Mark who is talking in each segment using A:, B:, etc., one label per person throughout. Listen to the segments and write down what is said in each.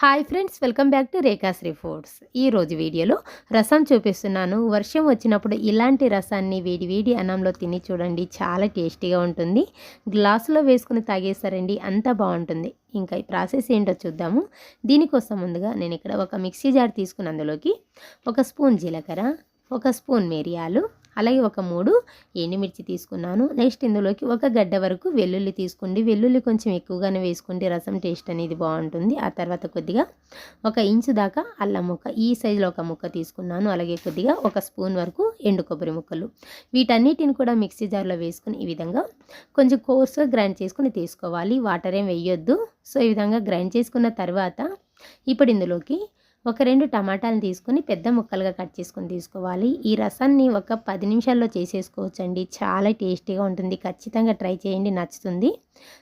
A: Hi friends welcome back to Rekhashri foods. ఈరోజు వీడియోలో రసం చూపిస్తున్నాను. వర్షం వచ్చినప్పుడు ఇలాంటి రసాన్ని వేడి వేడి అన్నంలో తిని చూడండి. చాలా టేస్టీగా ఉంటుంది. గ్లాసులో వేసుకుని తాగేస్తారండి అంత బాగుంటుంది. ఇంకా ఈ ప్రాసెస్ ఏంటో చూద్దాము. దీనికోసం ముందుగా నేను ఇక్కడ ఒక మిక్సీ జార్ తీసుకుని అందులోకి ఒక స్పూన్ జీలకర్ర ఒక స్పూన్ మిరియాలు అలాగే ఒక మూడు ఎండుమిర్చి తీసుకున్నాను. నెక్స్ట్ ఇందులోకి ఒక గడ్డ వరకు వెల్లుల్లి తీసుకోండి. వెల్లుల్లి కొంచెం ఎక్కువగానే వేసుకుంటే రసం టేస్ట్ అనేది బాగుంటుంది. ఆ తర్వాత కొద్దిగా ఒక ఇంచు దాకా అల్లం ముక్క ఈ సైజులో ఒక ముక్క తీసుకున్నాను. అలాగే కొద్దిగా ఒక స్పూన్ వరకు ఎండు కొబ్బరి ముక్కలు. వీటన్నిటిని కూడా మిక్సీ జార్లో వేసుకుని ఈ విధంగా కొంచెం కోర్స్గా గ్రైండ్ చేసుకుని తీసుకోవాలి. వాటర్ ఏం వేయొద్దు. సో ఈ విధంగా గ్రైండ్ చేసుకున్న తర్వాత ఇప్పుడు ఇందులోకి ఒక రెండు టమాటాలు తీసుకొని పెద్ద ముక్కలుగా కట్ చేసుకొని తీసుకోవాలి. ఈ రసాన్ని ఒక పది నిమిషాల్లో చేసేసుకోవచ్చండి. చాలా టేస్టీగా ఉంటుంది. ఖచ్చితంగా ట్రై చేయండి. నచ్చుతుంది.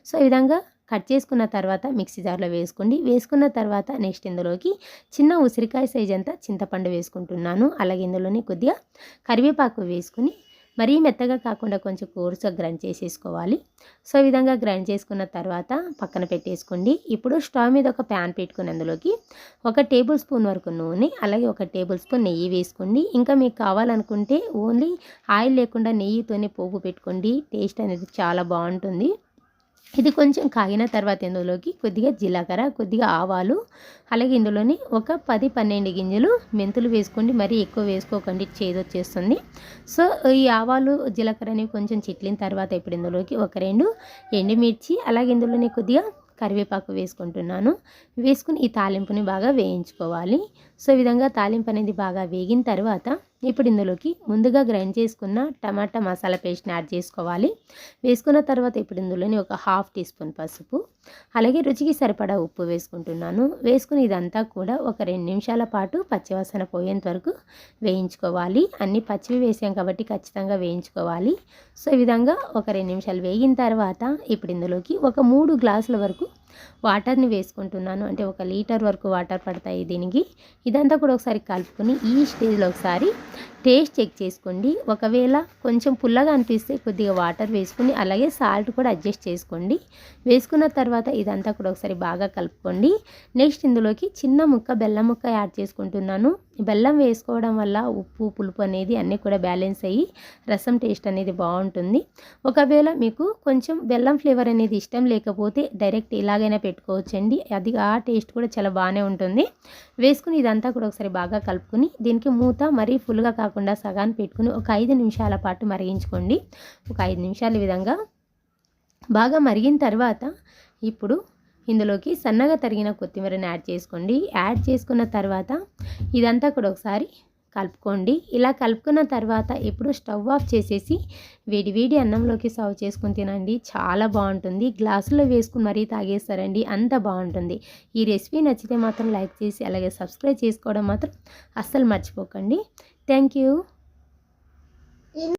A: సో ఈ విధంగా కట్ చేసుకున్న తర్వాత మిక్సీ జార్లో వేసుకోండి. వేసుకున్న తర్వాత నెక్స్ట్ ఇందులోకి చిన్న ఉసిరికాయ సైజ్ అంతా చింతపండు వేసుకుంటున్నాను. అలాగే ఇందులోనే కొద్దిగా కరివేపాకు వేసుకుని మరీ మెత్తగా కాకుండా కొంచెం కోర్సుగా గ్రైండ్ చేసేసుకోవాలి. సో ఈ విధంగా గ్రైండ్ చేసుకున్న తర్వాత పక్కన పెట్టేసుకోండి. ఇప్పుడు స్టవ్ మీద ఒక ప్యాన్ పెట్టుకుని అందులోకి ఒక టేబుల్ స్పూన్ వరకు నూనె అలాగే ఒక టేబుల్ స్పూన్ నెయ్యి వేసుకోండి. ఇంకా మీకు కావాలనుకుంటే ఓన్లీ ఆయిల్ లేకుండా నెయ్యితోనే పోపు పెట్టుకోండి. టేస్ట్ అనేది చాలా బాగుంటుంది. ఇది కొంచెం కాగిన తర్వాత ఇందులోకి కొద్దిగా జీలకర్ర కొద్దిగా ఆవాలు అలాగే ఇందులోని ఒక పది పన్నెండు గింజలు మెంతులు వేసుకోండి. మరీ ఎక్కువ వేసుకోకండి చేదు వచ్చేస్తుంది. సో ఈ ఆవాలు జీలకర్ర అనేవి కొంచెం చిట్లిన తర్వాత ఇప్పుడు ఇందులోకి ఒక రెండు ఎండుమిర్చి అలాగే ఇందులోనే కొద్దిగా కరివేపాకు వేసుకుంటున్నాను. వేసుకుని ఈ తాలింపుని బాగా వేయించుకోవాలి. సో ఈ విధంగా తాలింపు అనేది బాగా వేగిన తర్వాత ఇప్పుడు ఇందులోకి ముందుగా గ్రైండ్ చేసుకున్న టమాటా మసాలా పేస్ట్ని యాడ్ చేసుకోవాలి. వేసుకున్న తర్వాత ఇప్పుడు ఇందులోని ఒక హాఫ్ టీ స్పూన్ పసుపు అలాగే రుచికి సరిపడా ఉప్పు వేసుకుంటున్నాను. వేసుకుని ఇదంతా కూడా ఒక రెండు నిమిషాల పాటు పచ్చివాసన పోయేంత వరకు వేయించుకోవాలి. అన్ని పచ్చివి వేసాం కాబట్టి ఖచ్చితంగా వేయించుకోవాలి. సో ఈ విధంగా ఒక రెండు నిమిషాలు వేగిన తర్వాత ఇప్పుడు ఇందులోకి ఒక మూడు గ్లాసుల వరకు వాటర్ని వేసుకుంటున్నాను. అంటే ఒక లీటర్ వరకు వాటర్ పడతాయి దీనికి. ఇదంతా కూడా ఒకసారి కలుపుకొని ఈ స్టేజ్లో ఒకసారి టేస్ట్ చెక్ చేసుకోండి. ఒకవేళ కొంచెం పుల్లగా అనిపిస్తే కొద్దిగా వాటర్ వేసుకుని అలాగే సాల్ట్ కూడా అడ్జస్ట్ చేసుకోండి. వేసుకున్న తర్వాత ఇదంతా కూడా ఒకసారి బాగా కలుపుకోండి. నెక్స్ట్ ఇందులోకి చిన్న ముక్క బెల్లం ముక్క యాడ్ చేసుకుంటున్నాను. బెల్లం వేసుకోవడం వల్ల ఉప్పు పులుపు అనేది అన్నీ కూడా బ్యాలెన్స్ అయ్యి రసం టేస్ట్ అనేది బాగుంటుంది. ఒకవేళ మీకు కొంచెం బెల్లం ఫ్లేవర్ అనేది ఇష్టం లేకపోతే డైరెక్ట్ ఇలాగైనా పెట్టుకోవచ్చండి. అది ఆ టేస్ట్ కూడా చాలా బాగానే ఉంటుంది. వేసుకుని ఇదంతా కూడా ఒకసారి బాగా కలుపుకుని దీనికి మూత మరీ ఫుల్గా కాకుండా కాకుండా సగాన్ని పెట్టుకుని ఒక ఐదు నిమిషాల పాటు మరిగించుకోండి. ఒక ఐదు నిమిషాల విధంగా బాగా మరిగిన తర్వాత ఇప్పుడు ఇందులోకి సన్నగా తరిగిన కొత్తిమీరని యాడ్ చేసుకోండి. యాడ్ చేసుకున్న తర్వాత ఇదంతా కూడా ఒకసారి కలుపుకోండి. ఇలా కలుపుకున్న తర్వాత ఇప్పుడు స్టవ్ ఆఫ్ చేసేసి వేడి వేడి అన్నంలోకి సర్వ్ చేసుకుని తినండి. చాలా బాగుంటుంది. గ్లాసులో వేసుకుని మరీ తాగేస్తారండి. అంత బాగుంటుంది. ఈ రెసిపీ నచ్చితే మాత్రం లైక్ చేసి అలాగే సబ్స్క్రైబ్ చేసుకోవడం మాత్రం అస్సలు మర్చిపోకండి. Thank you.